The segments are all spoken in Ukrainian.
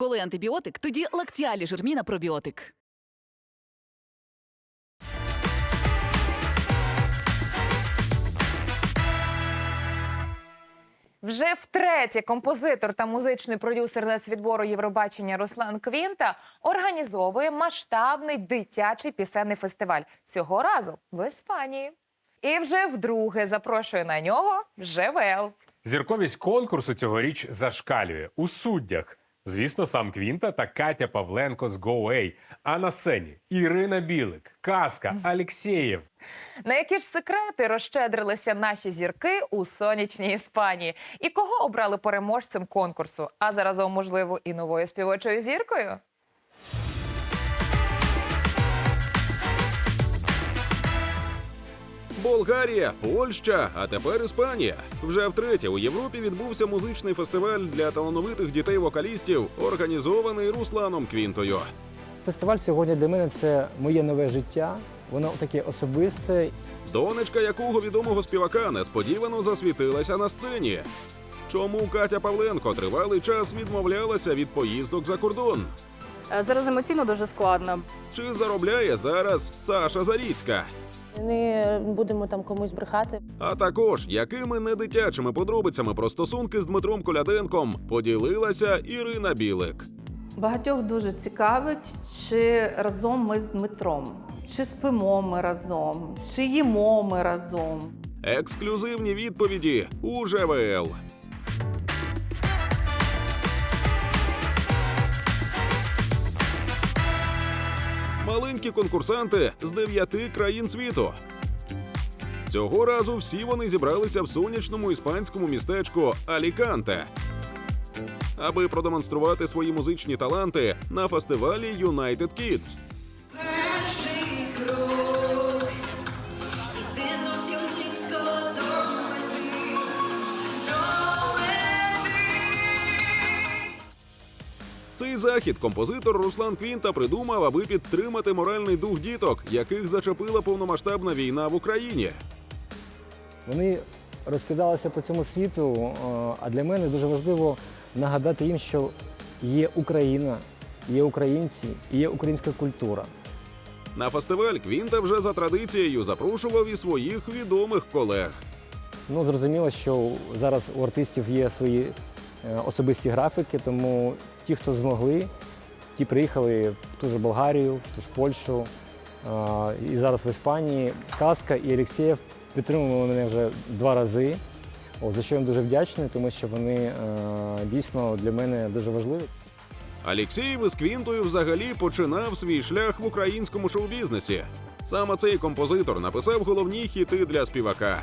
Коли антибіотик, тоді лактіалі жирміна пробіотик. Вже втретє композитор та музичний продюсер нацвідбору Євробачення Руслан Квінта організовує масштабний дитячий пісенний фестиваль цього разу в Іспанії. І вже вдруге запрошує на нього ЖВЛ. Зірковість конкурсу цьогоріч зашкалює у суддях. Звісно, сам Квінта та Катя Павленко з GoA. А на сцені Ірина Білик, Казка, Алексєєв. На які ж секрети розщедрилися наші зірки у сонячній Іспанії? І кого обрали переможцем конкурсу? А заразом, можливо, і новою співочою зіркою? Болгарія, Польща, а тепер Іспанія. Вже втретє у Європі відбувся музичний фестиваль для талановитих дітей-вокалістів, організований Русланом Квінтою. Фестиваль сьогодні для мене це моє нове життя. Воно таке особисте. Донечка якого відомого співака несподівано засвітилася на сцені. Чому Катя Павленко тривалий час відмовлялася від поїздок за кордон? Е, Зараз емоційно дуже складно. Чи заробляє зараз Саша Заріцька? Не будемо там комусь брехати. А також якими недитячими подробицями про стосунки з Дмитром Коляденком поділилася Ірина Білик. Багатьох дуже цікавить, чи разом ми з Дмитром, чи спимо ми разом, чи їмо ми разом. Ексклюзивні відповіді у ЖВЛ. Маленькі конкурсанти з дев'яти країн світу. Цього разу всі вони зібралися в сонячному іспанському містечку Аліканте, аби продемонструвати свої музичні таланти на фестивалі United Kids. Цей захід композитор Руслан Квінта придумав, аби підтримати моральний дух діток, яких зачепила повномасштабна війна в Україні. Вони розкидалися по цьому світу. е, А для мене дуже важливо нагадати їм, що є Україна, є українці є українська культура. На фестиваль Квінта вже за традицією запрошував і своїх відомих колег. Ну, зрозуміло, що зараз у артистів є свої е, особисті графіки, тому ті, хто змогли, ті приїхали в ту ж Болгарію, в ту ж Польщу. І зараз в Іспанії Каска і Олексєєв підтримували мене вже два рази. За що їм дуже вдячний, тому що вони е, дійсно для мене дуже важливі. Алєксєєв із Квінтою взагалі починав свій шлях в українському шоу-бізнесі. Саме цей композитор написав головні хіти для співака.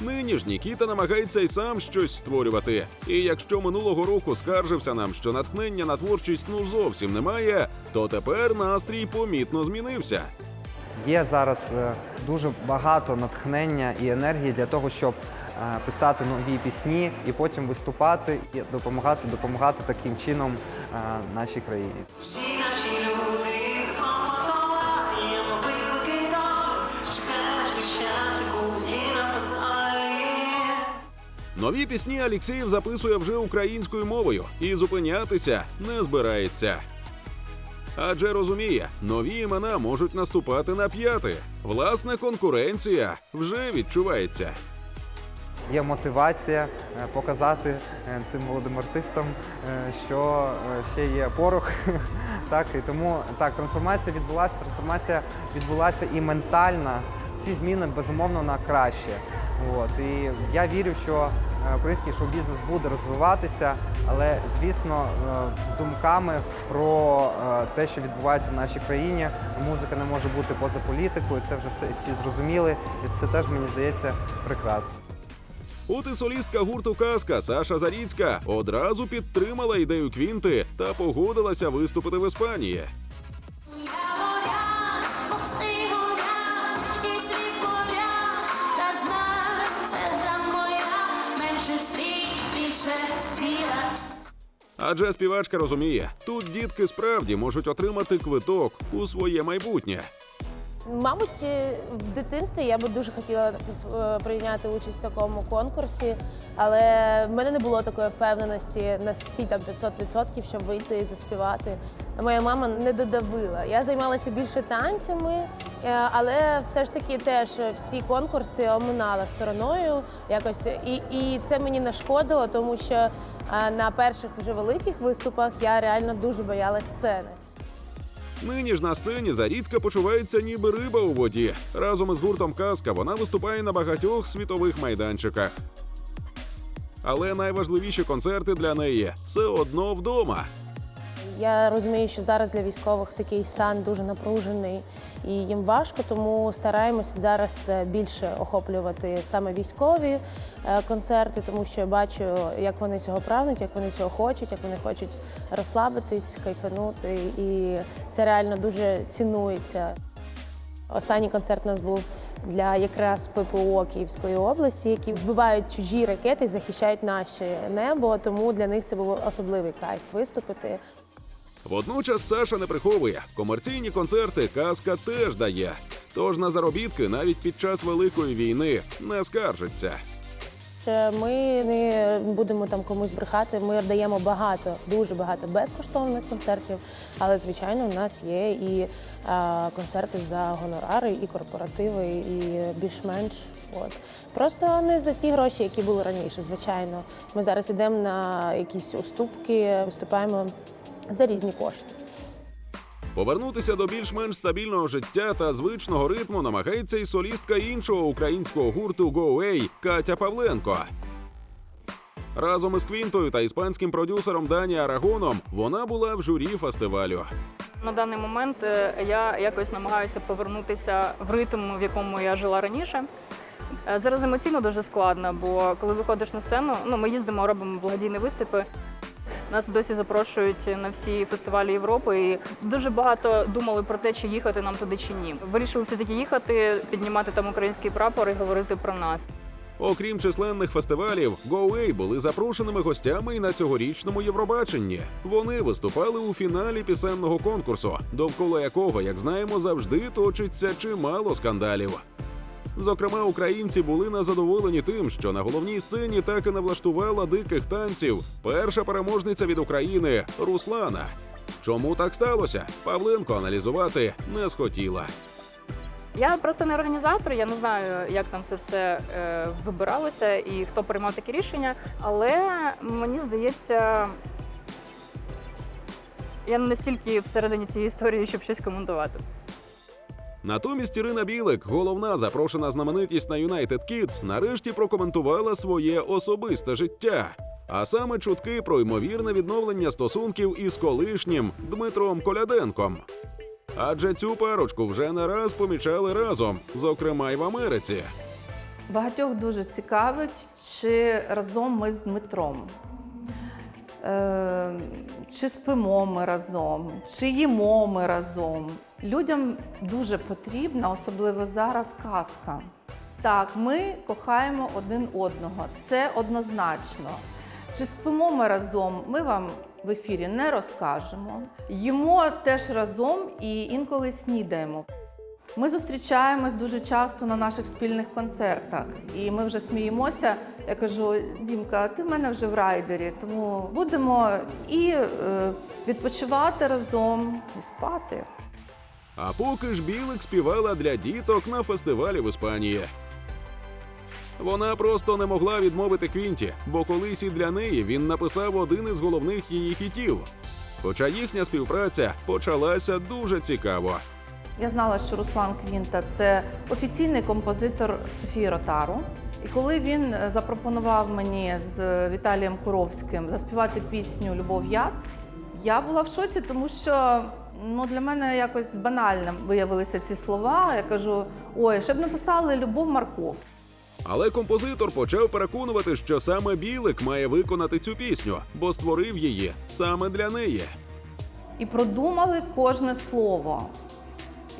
Нині ж Нікіта намагається й сам щось створювати. І якщо минулого року скаржився нам, що натхнення на творчість ну зовсім немає, то тепер настрій помітно змінився. Є зараз е, дуже багато натхнення і енергії для того, щоб е, писати нові пісні і потім виступати і допомагати, допомагати таким чином е, нашій країні. Нові пісні Алєксєєв записує вже українською мовою і зупинятися не збирається. Адже розуміє, нові імена можуть наступати на п'яти. Власне, конкуренція вже відчувається. Є мотивація е, показати е, цим молодим артистам, е, що ще є порох. Так, і тому так, трансформація відбулася, трансформація відбулася і ментальна. Ці зміни безумовно на краще. От. І я вірю, що український шоу-бізнес буде розвиватися, але звісно, е, з думками про е, те, що відбувається в нашій країні. Музика не може бути поза політикою. Це вже все всі зрозуміли, і це теж мені здається прекрасно. От і солістка гурту Казка Саша Заріцька одразу підтримала ідею Квінти та погодилася виступити в Іспанії. Адже співачка розуміє, тут дітки справді можуть отримати квиток у своє майбутнє. Мабуть, е, в дитинстві я би дуже хотіла е, прийняти участь в такому конкурсі, але в мене не було такої впевненості на всі там 500%, щоб вийти і заспівати. Моя мама не додавила. Я займалася більше танцями, е, але все ж таки теж всі конкурси оминала стороною якось. І, і це мені нашкодило, тому що на перших вже великих виступах я реально дуже боялась сцени. Нині ж на сцені Заріцька почувається ніби риба у воді. Разом із гуртом Казка вона виступає на багатьох світових майданчиках. Але найважливіші концерти для неї все одно вдома. Я розумію, що зараз для військових такий стан дуже напружений і їм важко, тому стараємось зараз е, більше охоплювати саме військові е, концерти, тому що я бачу, як вони цього прагнуть, як вони цього хочуть, як вони хочуть розслабитись, кайфанути, і це реально дуже цінується. Останній концерт у нас був для якраз ППО Київської області, які збивають чужі ракети і захищають наше небо. Тому для них це був особливий кайф виступити. Водночас Саша не приховує. Комерційні концерти казка теж дає. Тож на заробітки навіть під час великої війни не скаржиться. Ми не будемо там комусь брехати. Ми даємо багато, дуже багато безкоштовних концертів. Але звичайно, у нас є і а, концерти за гонорари, і корпоративи, і більш-менш. От просто не за ті гроші, які були раніше. Звичайно, ми зараз йдемо на якісь уступки, виступаємо за різні кошти. Повернутися до більш-менш стабільного життя та звичного ритму намагається і солістка іншого українського гурту Go Away Катя Павленко. Разом із Квінтою та іспанським продюсером Дані Арагоном вона була в журі фестивалю. На даний момент е, я якось намагаюся повернутися в ритм, в якому я жила раніше. Е, Зараз емоційно дуже складно, бо коли виходиш на сцену, ну ми їздимо, робимо благодійні виступи. Нас досі запрошують на всі фестивалі Європи. І дуже багато думали про те, чи їхати нам туди чи ні. Вирішили все таки їхати, піднімати там український прапор і говорити про нас. Окрім численних фестивалів, Go були запрошеними гостями і на цьогорічному Євробаченні. Вони виступали у фіналі пісенного конкурсу, довкола якого, як знаємо, завжди точиться чимало скандалів. Зокрема, українці були незадоволені тим, що на головній сцені так і не влаштувала диких танців перша переможниця від України Руслана. Чому так сталося? Павленко аналізувати не схотіла. Я просто не організатор, я не знаю, як там це все е, вибиралося і хто приймав такі рішення. Але мені здається, я не настільки всередині цієї історії, щоб щось коментувати. Натомість Ірина Білик, головна запрошена знаменитість на United Kids, нарешті прокоментувала своє особисте життя. А саме чутки про ймовірне відновлення стосунків із колишнім Дмитром Коляденком. Адже цю парочку вже не раз помічали разом, зокрема й в Америці. Багатьох дуже цікавить, чи разом ми з Дмитром. Е, чи спимо ми разом, чи їмо ми разом. Людям дуже потрібна, особливо зараз, казка. Так, ми кохаємо один одного, це однозначно. Чи спимо ми разом, ми вам в ефірі не розкажемо. Їмо теж разом і інколи снідаємо. Ми зустрічаємось дуже часто на наших спільних концертах, і ми вже сміємося. Я кажу: Дімка, ти в мене вже в райдері, тому будемо і е, відпочивати разом, і спати. А поки ж Білик співала для діток на фестивалі в Іспанії. Вона просто не могла відмовити Квінті, бо колись і для неї він написав один із головних її хітів. Хоча їхня співпраця почалася дуже цікаво. Я знала, що Руслан Квінта це офіційний композитор Софії Ротару. І коли він е, запропонував мені з Віталієм Куровським заспівати пісню Любов я, я була в шоці, тому що ну, для мене якось банальним виявилися ці слова. Я кажу: ой, щоб написали Любов Марков. Але композитор почав переконувати, що саме Білик має виконати цю пісню, бо створив її саме для неї. І продумали кожне слово.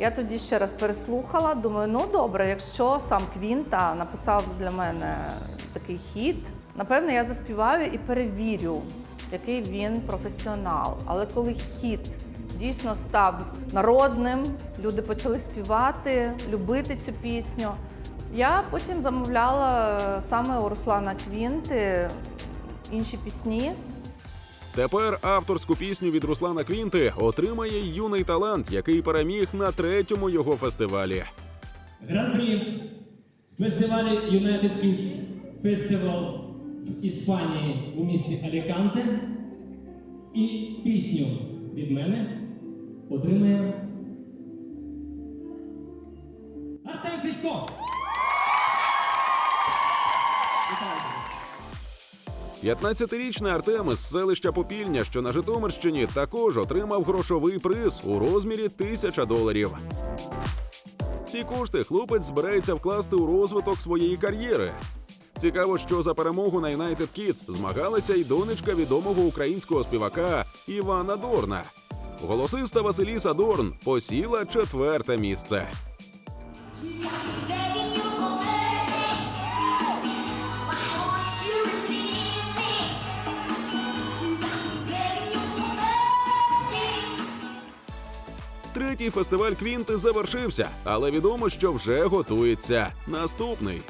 Я тоді ще раз переслухала, думаю, ну добре, якщо сам Квінта написав для мене такий хіт, напевне, я заспіваю і перевірю, який він професіонал. Але коли хіт дійсно став народним. Люди почали співати, любити цю пісню. Я потім замовляла саме у Руслана Квінти інші пісні. Тепер авторську пісню від Руслана Квінти отримає юний талант, який переміг на третьому його фестивалі. Гран-прі фестивалю United Kids Festival в Іспанії у місті Аліканте. І пісню від мене отримає Артем Фісько. 15-річний Артем із селища Попільня, що на Житомирщині, також отримав грошовий приз у розмірі тисяча доларів. Ці кошти хлопець збирається вкласти у розвиток своєї кар'єри. Цікаво, що за перемогу на United Kids змагалася й донечка відомого українського співака Івана Дорна. Голосиста Василіса Дорн посіла четверте місце. Третій фестиваль Квінти завершився, але відомо, що вже готується наступний.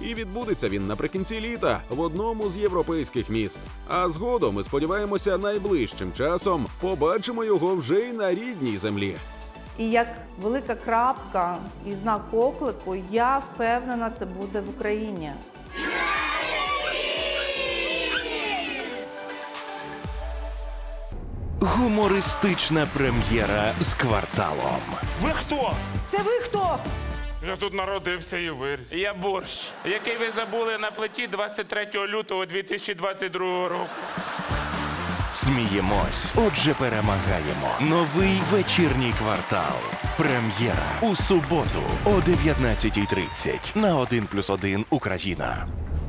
І відбудеться він наприкінці літа в одному з європейських міст. А згодом ми сподіваємося, найближчим часом побачимо його вже й на рідній землі. І як велика крапка і знак оклику, я впевнена, це буде в Україні. Гумористична прем'єра з кварталом. Ви хто? Це ви хто? Я тут народився і виріс. Я борщ, який ви забули на плиті 23 лютого 2022 року. Сміємось, отже, перемагаємо. Новий вечірній квартал. Прем'єра у суботу о 19.30 на 1+,1 Україна.